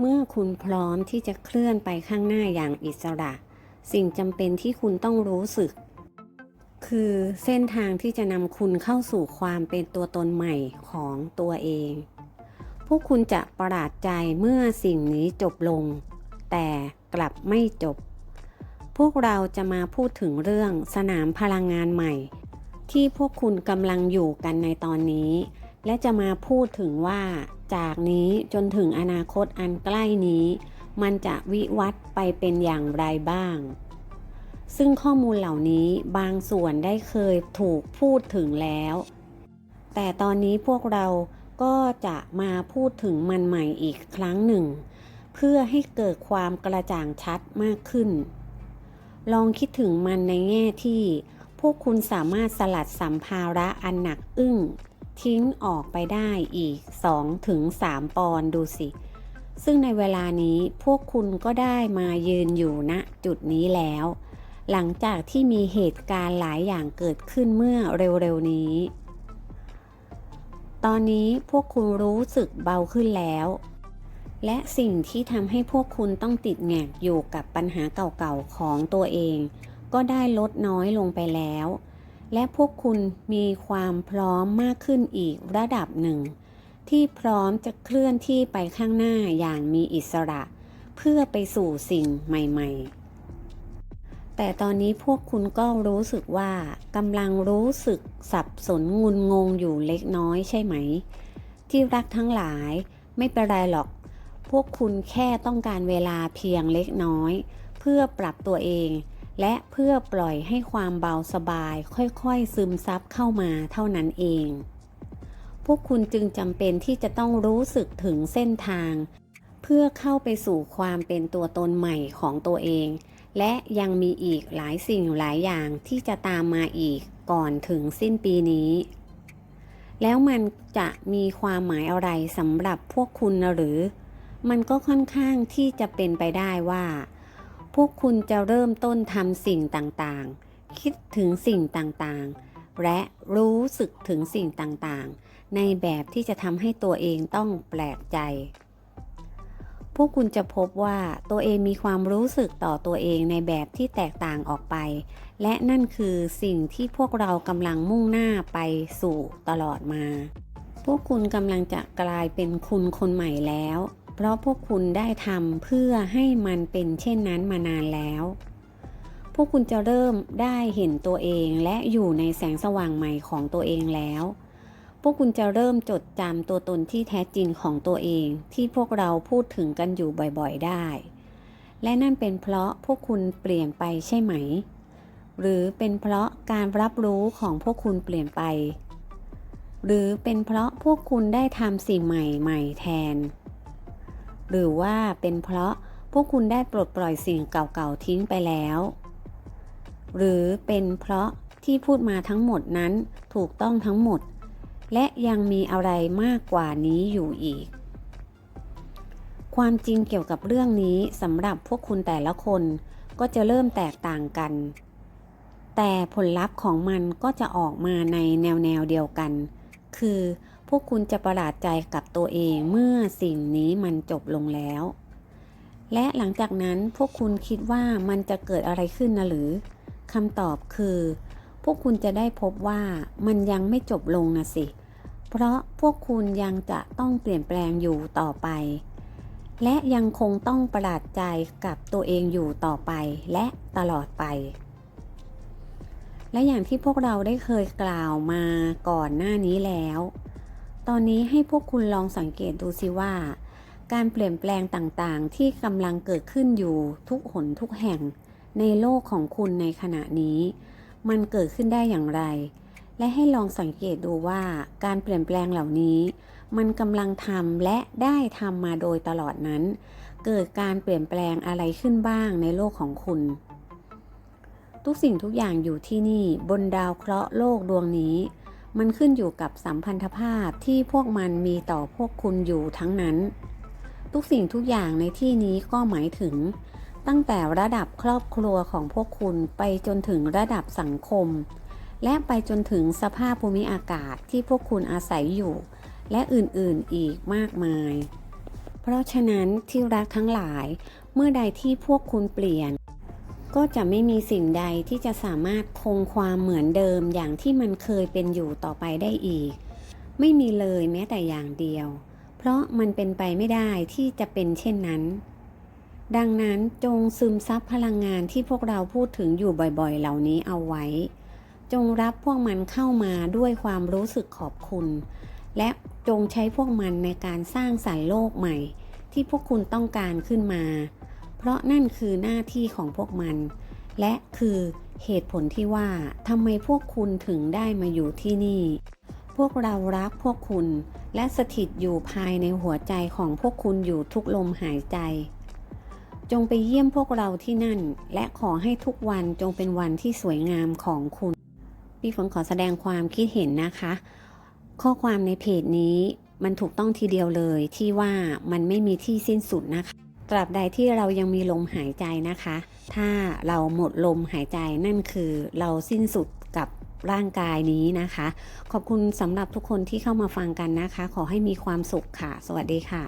เมื่อคุณพร้อมที่จะเคลื่อนไปข้างหน้าอย่างอิสระ สิ่งจำเป็นที่คุณต้องรู้สึก คือเส้นทางที่จะนำคุณเข้าสู่ความเป็นตัวตนใหม่ของตัวเอง พวกคุณจะประหลาดใจเมื่อสิ่งนี้จบลง แต่กลับไม่จบ พวกเราจะมาพูดถึงเรื่องสนามพลังงานใหม่ ที่พวกคุณกำลังอยู่กันในตอนนี้ และจะมาพูดถึงว่า จากนี้จนถึงอนาคตอันใกล้นี้ มันจะวิวัฒน์ไปเป็นอย่างไรบ้าง ซึ่งข้อมูลเหล่านี้บางส่วนได้เคยถูกพูดถึงแล้ว แต่ตอนนี้พวกเราก็จะมาพูดถึงมันใหม่อีกครั้งหนึ่ง เพื่อให้เกิดความกระจ่างชัดมากขึ้น ลองคิดถึงมันในแง่ที่ พวกคุณสามารถสลัดสัมภาระอันหนักอึ้ง ทิ้งออกไปได้อีก 2-3ถึง3ปอนด์ดูสิ ซึ่งในเวลานี้พวกคุณก็ได้มายืนอยู่ณจุดนี้แล้ว หลังจากที่มีเหตุการณ์หลายอย่างเกิดขึ้นเมื่อเร็วๆนี้ ตอนนี้พวกคุณรู้สึกเบาขึ้นแล้ว และสิ่งที่ทำให้พวกคุณต้องติดแงกอยู่กับปัญหาเก่าๆของตัวเอง ก็ได้ลดน้อยลงไปแล้ว และพวกคุณมีความพร้อมมากขึ้นอีกระดับหนึ่ง ที่พร้อมจะเคลื่อนที่ไปข้างหน้าอย่างมีอิสระ เพื่อไปสู่สิ่งใหม่ๆ แต่ตอนนี้พวกคุณก็รู้สึกว่ากำลังรู้สึกสับสนงุนงงอยู่เล็กน้อยใช่ไหม ที่รักทั้งหลายไม่เป็นไรหรอก พวกคุณแค่ต้องการเวลาเพียงเล็กน้อย เพื่อปรับตัวเอง และเพื่อปล่อยให้ความเบาสบายค่อยๆ ซึมซับเข้ามาเท่านั้นเอง พวกคุณจึงจำเป็นที่จะต้องรู้สึกถึงเส้นทาง เพื่อเข้าไปสู่ความเป็นตัวตนใหม่ของตัวเอง และยังมีอีกหลายสิ่งหลายอย่างที่จะตามมาอีกก่อนถึงสิ้นปีนี้ แล้วมันจะมีความหมายอะไรสำหรับพวกคุณหรือ มันก็ค่อนข้างที่จะเป็นไปได้ว่า พวกคุณจะเริ่มต้นทำสิ่งต่างๆ คิดถึงสิ่งต่างๆ และรู้สึกถึงสิ่งต่างๆ ในแบบที่จะทำให้ตัวเองต้องแปลกใจ พวกคุณจะพบว่าตัวเองมีความรู้สึกต่อตัวเองในแบบที่แตกต่างออกไป และนั่นคือสิ่งที่พวกเรากำลังมุ่งหน้าไปสู่ตลอดมา พวกคุณกำลังจะกลายเป็นคุณคนใหม่แล้ว เพราะพวกคุณได้ทำเพื่อให้มันเป็นเช่นนั้นมานานแล้ว พวกคุณจะเริ่มได้เห็นตัวเองและอยู่ในแสงสว่างใหม่ของตัวเองแล้ว พวกคุณจะเริ่มจดจำตัวตนที่แท้จริงของตัวเอง ที่พวกเราพูดถึงกันอยู่บ่อยๆได้ และนั่นเป็นเพราะพวกคุณเปลี่ยนไปใช่ไหม หรือเป็นเพราะการรับรู้ของพวกคุณเปลี่ยนไป หรือเป็นเพราะพวกคุณได้ทำสิ่งใหม่ๆแทน หรือว่าเป็นเพราะพวกคุณได้ปลดปล่อยสิ่งเก่าๆทิ้งไปแล้ว หรือเป็นเพราะที่พูดมาทั้งหมดนั้นถูกต้องทั้งหมด และยังมีอะไรมากกว่านี้อยู่อีก ความจริงเกี่ยวกับเรื่องนี้สำหรับพวกคุณแต่ละคนก็จะเริ่มแตกต่างกัน แต่ผลลัพธ์ของมันก็จะออกมาในแนวแนวๆเดียวกัน คือ พวกคุณจะประหลาดใจกับตัวเองเมื่อสิ่งนี้มันจบลงแล้ว และหลังจากนั้นพวกคุณคิดว่ามันจะเกิดอะไรขึ้นนะหรือคำตอบคือ พวกคุณจะได้พบว่ามันยังไม่จบลงนะสิ เพราะพวกคุณยังจะต้องเปลี่ยนแปลงอยู่ต่อไป และยังคงต้องประหลาดใจกับตัวเองอยู่ต่อไปและตลอดไปและอย่างที่พวกเราได้เคยกล่าวมาก่อนหน้านี้แล้ว ตอนนี้ให้พวกคุณลองสังเกตดูสิว่า การเปลี่ยนแปลงต่างๆ ที่กำลังเกิดขึ้นอยู่ทุกหนทุกแห่ง ในโลกของคุณในขณะนี้ มันเกิดขึ้นได้อย่างไร และให้ลองสังเกตดูว่าการเปลี่ยนแปลงเหล่านี้ มันกำลังทำและได้ทำมาโดยตลอดนั้น เกิดการเปลี่ยนแปลงอะไรขึ้นบ้างในโลกของคุณ ทุกสิ่งทุกอย่างอยู่ที่นี่บนดาวเคราะห์โลกดวงนี้ มันขึ้นอยู่กับสัมพันธภาพที่พวกมันมีต่อพวกคุณอยู่ทั้งนั้น ทุกสิ่งทุกอย่างในที่นี้ก็หมายถึง ตั้งแต่ระดับครอบครัวของพวกคุณไปจนถึงระดับสังคม และไปจนถึงสภาพภูมิอากาศที่พวกคุณอาศัยอยู่ และอื่นๆอีกมากมาย เพราะฉะนั้นที่รักทั้งหลายเมื่อใดที่พวกคุณเปลี่ยน ก็จะไม่มีสิ่งใดที่จะสามารถคงความเหมือนเดิมอย่างที่มันเคยเป็นอยู่ต่อไปได้อีก ไม่มีเลยแม้แต่อย่างเดียว เพราะมันเป็นไปไม่ได้ที่จะเป็นเช่นนั้น ดังนั้นจงซึมซับพลังงานที่พวกเราพูดถึงอยู่บ่อยๆ เหล่านี้เอาไว้ จงรับพวกมันเข้ามาด้วยความรู้สึกขอบคุณ และจงใช้พวกมันในการสร้างสรรค์โลกใหม่ ที่พวกคุณต้องการขึ้นมา เพราะนั่นคือหน้าที่ของพวกมัน และคือเหตุผลที่ว่าทำไมพวกคุณถึงได้มาอยู่ที่นี่ พวกเรารักพวกคุณ และสถิตอยู่ภายในหัวใจของพวกคุณอยู่ทุกลมหายใจ จงไปเยี่ยมพวกเราที่นั่น และขอให้ทุกวันจงเป็นวันที่สวยงามของคุณ พี่ฝนขอแสดงความคิดเห็นนะคะ ข้อความในเพจนี้มันถูกต้องทีเดียวเลยที่ว่ามันไม่มีที่สิ้นสุดนะคะ ตราบใดที่เรายังมีลมหายใจนะคะ ถ้าเราหมดลมหายใจนั่นคือเราสิ้นสุดกับร่างกายนี้นะคะ ขอบคุณสำหรับทุกคนที่เข้ามาฟังกันนะคะ ขอให้มีความสุขค่ะ สวัสดีค่ะ